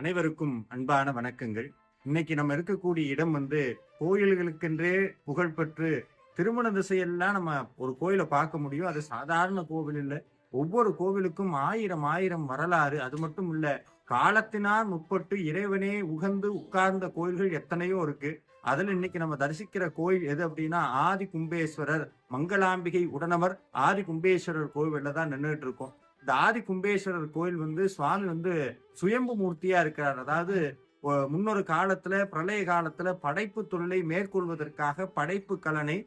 அனைவருக்கும் அன்பான வணக்கங்கள். இன்னைக்கு நம்ம இருக்கக்கூடிய இடம் வந்து கோயில்களுக்கென்றே புகழ்பெற்று திருமண திசையெல்லாம் நம்ம ஒரு கோயிலை பார்க்க முடியும். அது சாதாரண கோவில் இல்லை. ஒவ்வொரு கோவிலுக்கும் ஆயிரம் ஆயிரம் வரலாறு. அது மட்டும் இல்ல காலத்தினால் முற்பட்டு இறைவனே உகந்து உட்கார்ந்த கோயில்கள் எத்தனையோ இருக்கு. அதுல இன்னைக்கு நம்ம தரிசிக்கிற கோயில் எது அப்படின்னா ஆதி கும்பேஸ்வரர் மங்களாம்பிகை உடனவர் ஆதி கும்பேஸ்வரர் கோவில்ல தான் நின்றுட்டு இருக்கோம். இந்த ஆதி கும்பேஸ்வரர் கோயில் வந்து சுவாமி வந்து சுயம்பு மூர்த்தியா இருக்கிறார். அதாவது முன்னொரு காலத்துல பிரளய காலத்துல படைப்பு தொழிலை மேற்கொள்வதற்காக படைப்பு கலனை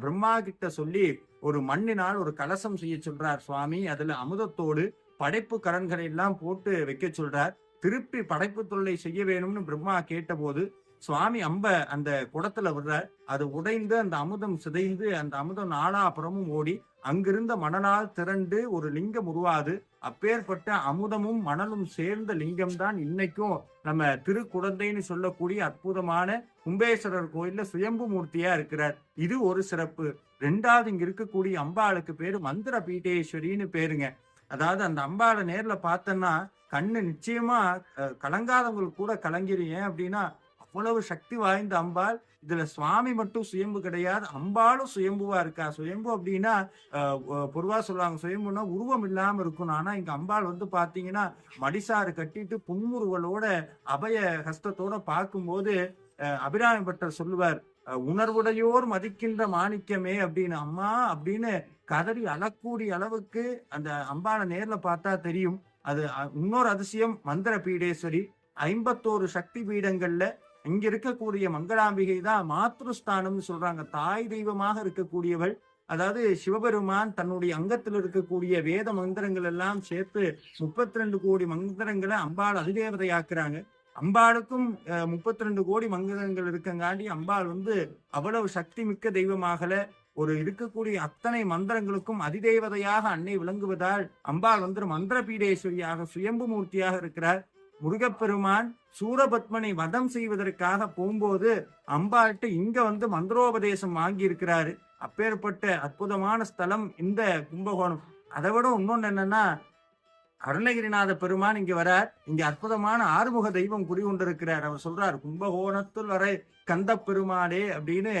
பிரம்மா கிட்ட சொல்லி ஒரு மண்ணினால் ஒரு கலசம் செய்ய சொல்றார் சுவாமி. அதுல அமுதத்தோடு படைப்பு கலன்களை எல்லாம் போட்டு வைக்க சொல்றார். திருப்பி படைப்பு தொழிலை செய்ய வேணும்னு பிரம்மா கேட்டபோது சுவாமி அம்ப அந்த குடத்துல விடுறார் அது உடைந்து அந்த அமுதம் சிதைந்து அந்த அமுதம் நாலாபுறமும் ஓடி அங்கிருந்த மணலால் திரண்டு ஒரு லிங்கம் உருவாது. அப்பேற்பட்ட அமுதமும் மணலும் சேர்ந்த லிங்கம் தான் இன்னைக்கும் நம்ம திருக்குடந்தைன்னு சொல்லக்கூடிய அற்புதமான கும்பேஸ்வரர் கோயில்ல சுயம்பு மூர்த்தியா இருக்கிறார். இது ஒரு சிறப்பு. ரெண்டாவது இங்க இருக்கக்கூடிய அம்பாளுக்கு பேரு மந்திர பீட்டேஸ்வரின்னு பேருங்க. அதாவது அந்த அம்பாளை நேர்ல பார்த்தோன்னா கண்ணு நிச்சயமா கலங்காதவங்களுக்கு கூட கலங்கிரும். ஏன் அப்படின்னா அவ்வளவு சக்தி வாய்ந்த அம்பாள்? இதுல சுவாமி மட்டும் சுயம்பு கிடையாது அம்பாளும் சுயம்புவா இருக்கா? சுயம்பு அப்படின்னா பொதுவா சொல்லுவாங்க சுயம்புனா உருவம் இல்லாம இருக்கணும் ஆனா இங்க அம்பாள் வந்து பாத்தீங்கன்னா மடிசாறு கட்டிட்டு புன்முருவலோட அபய ஹஸ்தத்தோட பார்க்கும்போது அபிராமி பட்டர் சொல்லுவார் உணர்வுடையோர் மதிக்கின்ற மாணிக்கமே அப்படின்னு. அம்மா அப்படின்னு கதறி அழக்கூடிய அளவுக்கு அந்த அம்பாளை நேர்ல பார்த்தா தெரியும். அது இன்னொரு அதிசயம் மந்திர பீடேஸ்வரி ஐம்பத்தோரு சக்தி பீடங்கள்ல இங்க இருக்கக்கூடிய மங்களாம்பிகை தான் மாத்ருஸ்தானம்னு சொல்றாங்க. தாய் தெய்வமாக இருக்கக்கூடியவள். அதாவது சிவபெருமான் தன்னுடைய அங்கத்தில் இருக்கக்கூடிய வேத மந்திரங்கள் எல்லாம் சேர்த்து முப்பத்தி ரெண்டு கோடி மந்திரங்களை அம்பாள் அதிதேவதையாக்குறாங்க. அம்பாளுக்கும் முப்பத்தி ரெண்டு கோடி மந்திரங்கள் இருக்கங்காண்டி அம்பாள் வந்து அவ்வளவு சக்தி மிக்க தெய்வமாகல. ஒரு இருக்கக்கூடிய அத்தனை மந்திரங்களுக்கும் அதிதேவதையாக அன்னை விளங்குவதால் அம்பாள் வந்து மந்திர பீடேஸ்வரியாக சுயம்பு மூர்த்தியாக இருக்கிறார். முருகப்பெருமான் சூரபத்மனை வதம் செய்வதற்காக போகும்போது அம்பாள்கிட்ட இங்க வந்து மந்திரோபதேசம் வாங்கி இருக்கிறாரு அப்பேற்பட்ட அற்புதமான ஸ்தலம் இந்த கும்பகோணம். அதை விட இன்னொன்னு என்னன்னா அருணகிரிநாத பெருமான் இங்க வரார். இங்க அற்புதமான ஆறுமுக தெய்வம் குறி கொண்டிருக்கிறார் அவர் சொல்றார் கும்பகோணத்தில் வர கந்த பெருமானே அப்படின்னு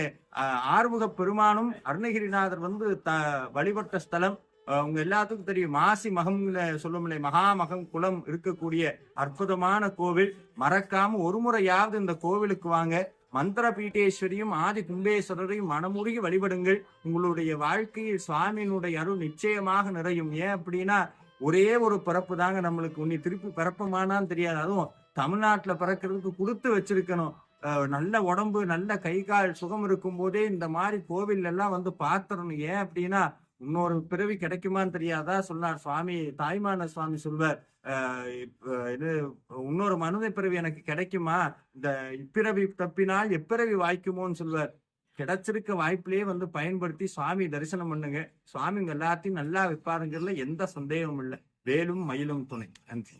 ஆறுமுக பெருமானும் அருணகிரிநாதர் வந்து த வழிபட்ட ஸ்தலம். உங்க எல்லாத்துக்கும் தெரியும். மாசி மகம்ல சொல்லுமில்லை மகாமகம் குளம் இருக்கக்கூடிய அற்புதமான கோவில். மறக்காம ஒரு முறையாவது இந்த கோவிலுக்கு வாங்க. மந்திர பீட்டேஸ்வரியும் ஆதி கும்பேஸ்வரரையும் மனமுருகி வழிபடுங்கள். உங்களுடைய வாழ்க்கையில் சுவாமியினுடைய அருள் நிச்சயமாக நிறையும். ஏன் அப்படின்னா ஒரே ஒரு பிறப்பு தாங்க நம்மளுக்கு. உன்னை திருப்பி பிறப்பமானான்னு தெரியாது. அதுவும் தமிழ்நாட்டுல பிறக்கிறதுக்கு கொடுத்து வச்சிருக்கணும். நல்ல உடம்பு நல்ல கை கால் சுகம் இருக்கும் போதே இந்த மாதிரி கோவில் எல்லாம் வந்து பாத்திரணும் ஏன் அப்படின்னா இன்னொரு பிறவி கிடைக்குமான்னு தெரியாதா? சொன்னார். சுவாமி தாய்மான சுவாமி சொல்வர். இது இன்னொரு மனித பிறவி எனக்கு கிடைக்குமா? இந்த இப்பிறவி தப்பினால் எப்பிறவி வாய்க்குமோன்னு சொல்வார். கிடைச்சிருக்க வாய்ப்பிலேயே வந்து பயன்படுத்தி சுவாமி தரிசனம் பண்ணுங்க. சுவாமிங்க எல்லாத்தையும் நல்லா வைப்பாருங்கிறதுல எந்த சந்தேகமும் இல்லை. வேலும் மயிலும் துணை. நன்றி.